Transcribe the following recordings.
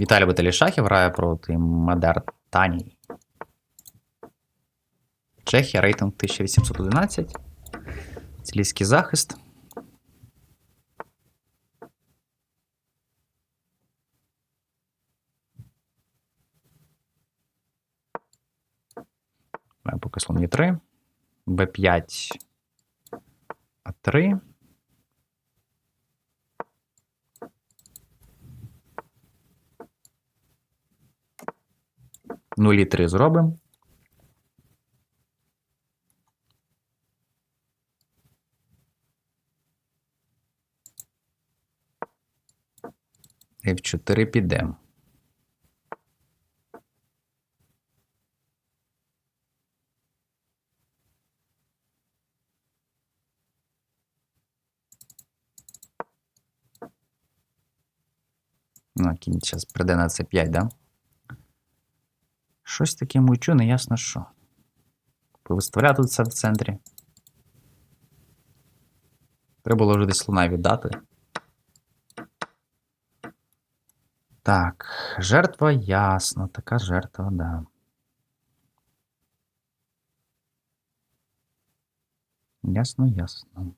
Віталій Віталій Шахів грає проти Мадер Таній. Чехія, рейтинг 1811. Цілійський захист. Поки слон є 3. Б5. А3. Нулі 3 зробимо. F4 підемо. Ну, кінь зараз прийде на C5, да? Щось таке мучу, не ясно що. Повиставляти все в центрі. Треба було вже десь слона віддати. Так, жертва ясно, така жертва, да. Ясно, ясно.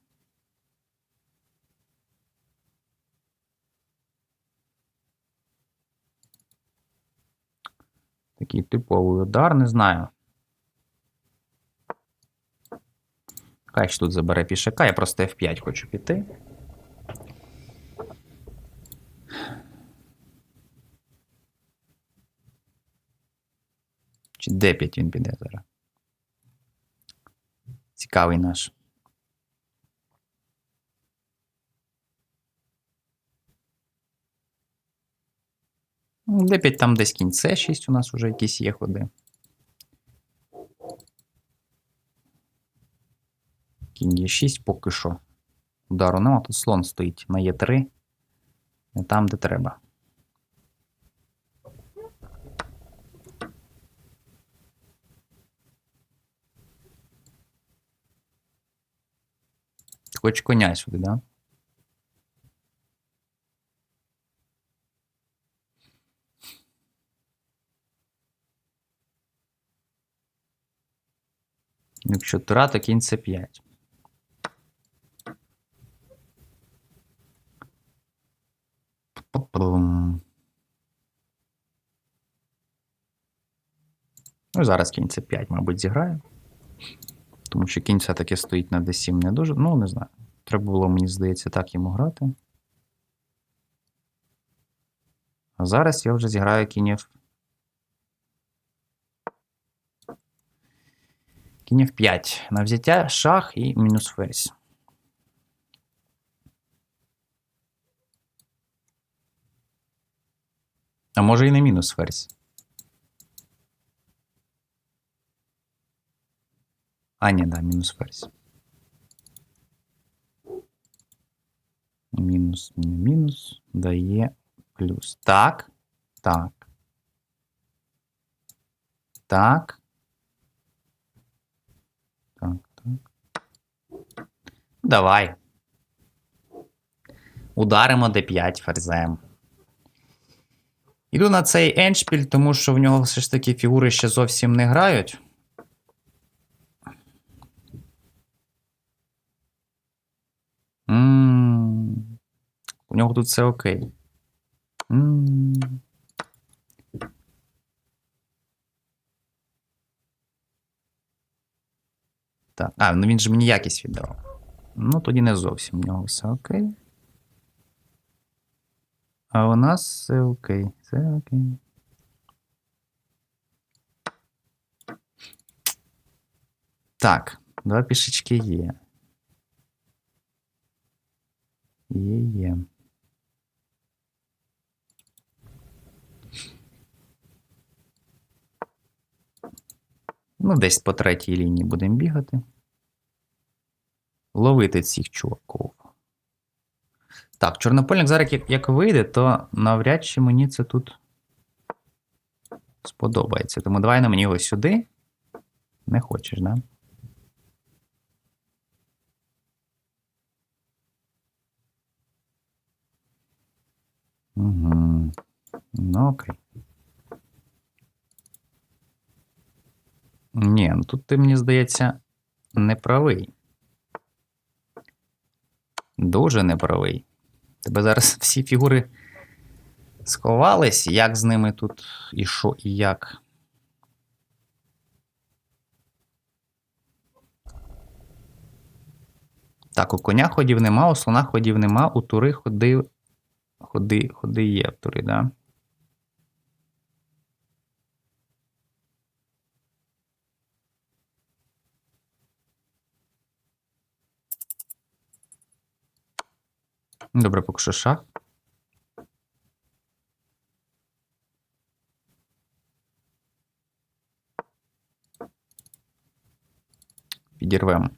Такий типовий удар, не знаю. Хай ж тут забере пішака, я просто F5 хочу піти. Чи D5 він піде зараз? Цікавий наш. Ну, D5 там десь кінь C6 у нас вже якісь є ходи. Кінь Е6 поки що. Удару нема, тут слон стоїть на Е3. Не там, де треба. Хоч коня сюди, да? Якщо тура, то кінь це 5. Ну, зараз кінь це 5, мабуть, зіграє. Тому що кінь все-таки стоїть на D7 не дуже. Ну, не знаю. Треба було, мені здається, так йому грати. А зараз я вже зіграю кінь. Кінь F5. На взяття шах і мінус ферзь. А може і не мінус ферзь. А, ні, да, мінус ферзь. Мінус, мінус дає плюс. Так. Так. Так. Давай. Ударимо d5 ферзем. Іду на цей еншпіль, тому що в нього все ж таки фігури ще зовсім не грають. М, У нього тут все окей. М. Так, а, ну він же мені якість віддав. Ну, тоді не зовсім у нього все окей. А у нас все окей. Все окей. Так, два пішечки є. Є, є. Ну, десь по третій лінії будемо бігати. Ловити цих чуваків. Так, чорнопольник зараз як, як вийде, то навряд чи мені це тут сподобається. Тому давай на мені ось сюди. Не хочеш, да? Угу. Ну, окей. Ні, ну тут ти, мені здається, не правий. Дуже неправий. Тебе зараз всі фігури сховались, як з ними тут і що, і як. Так, у коня ходів нема, у слона ходів нема, у тури ходи. Ходи, ходи є в тури, да? Добре, поки що шах. Підірвемо.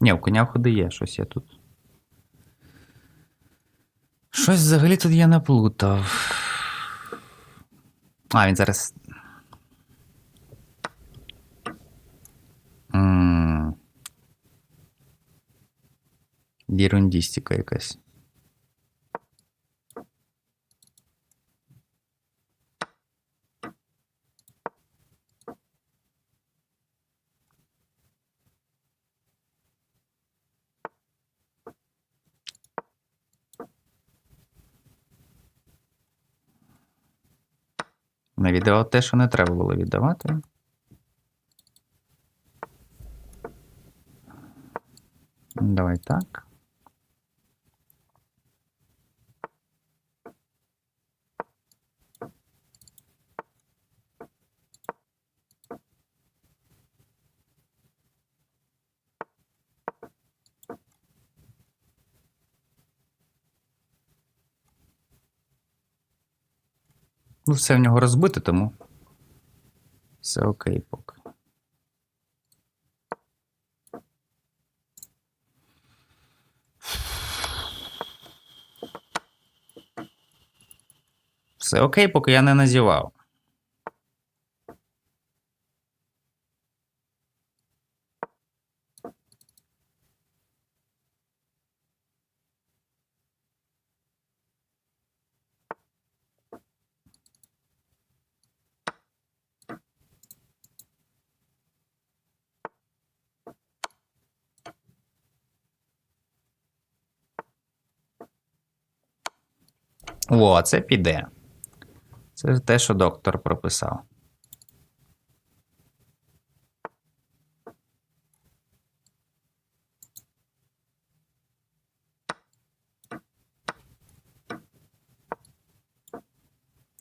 Ні, у коня ходи є, щось я тут. Щось взагалі тут я наплутав. А, він зараз. Єрундістика якась. На відео те, що не треба було віддавати. Давай так. Ну, все в нього розбите, тому все окей поки. Все окей, поки я не назівав. О, це піде. Це те, що доктор прописав.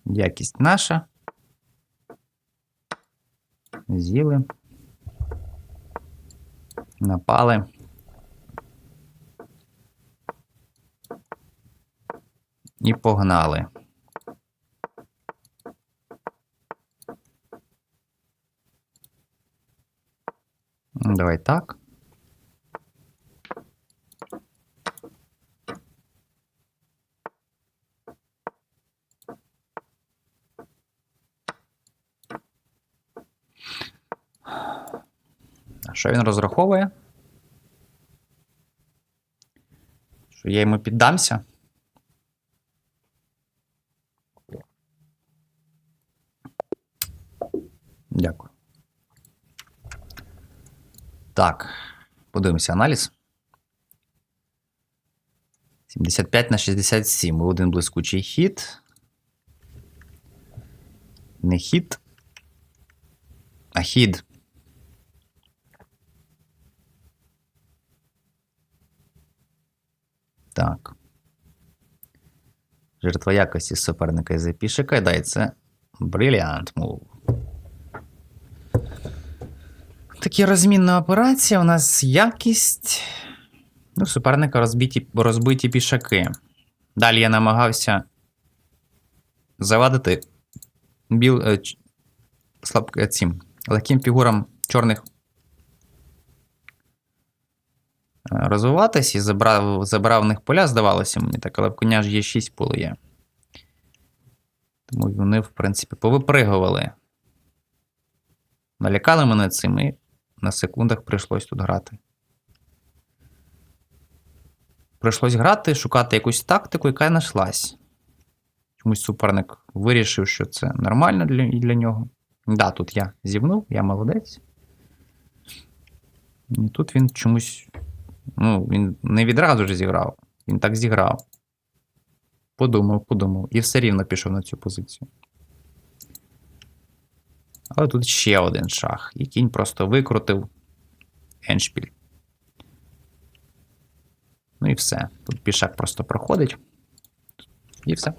Якість наша. З'їли. Напали. І погнали. Давай так. Що він розраховує? Що я йому піддамся? Так, подивимося аналіз. 75 на 67. Був один блискучий хід. Не хід, а хід. Так. Жертва якості суперника із пішика. Дай це Brilliant move. Такі розмінна операція. У нас якість. Ну, суперника розбиті, розбиті пішаки. Далі я намагався завадити біл, е, слаб, е, цим, легким фігурам чорних е, розвиватись і забрав, забрав в них поля, здавалося мені так, але в коня ж є 6 поле є. Тому вони, в принципі, повипригували. Налякали мене цим і на секундах прийшлось тут грати. прийшлось грати, шукати якусь тактику, яка знайшлась. Чомусь суперник вирішив, що це нормально для, для нього. Да, тут я зівнув, я молодець. І тут він чомусь. Ну, він не відразу ж зіграв. Він так зіграв. Подумав, подумав. І все рівно пішов на цю позицію. Але тут ще один шах. І кінь просто викрутив еншпіль. Ну і все. Тут пішак просто проходить. І все.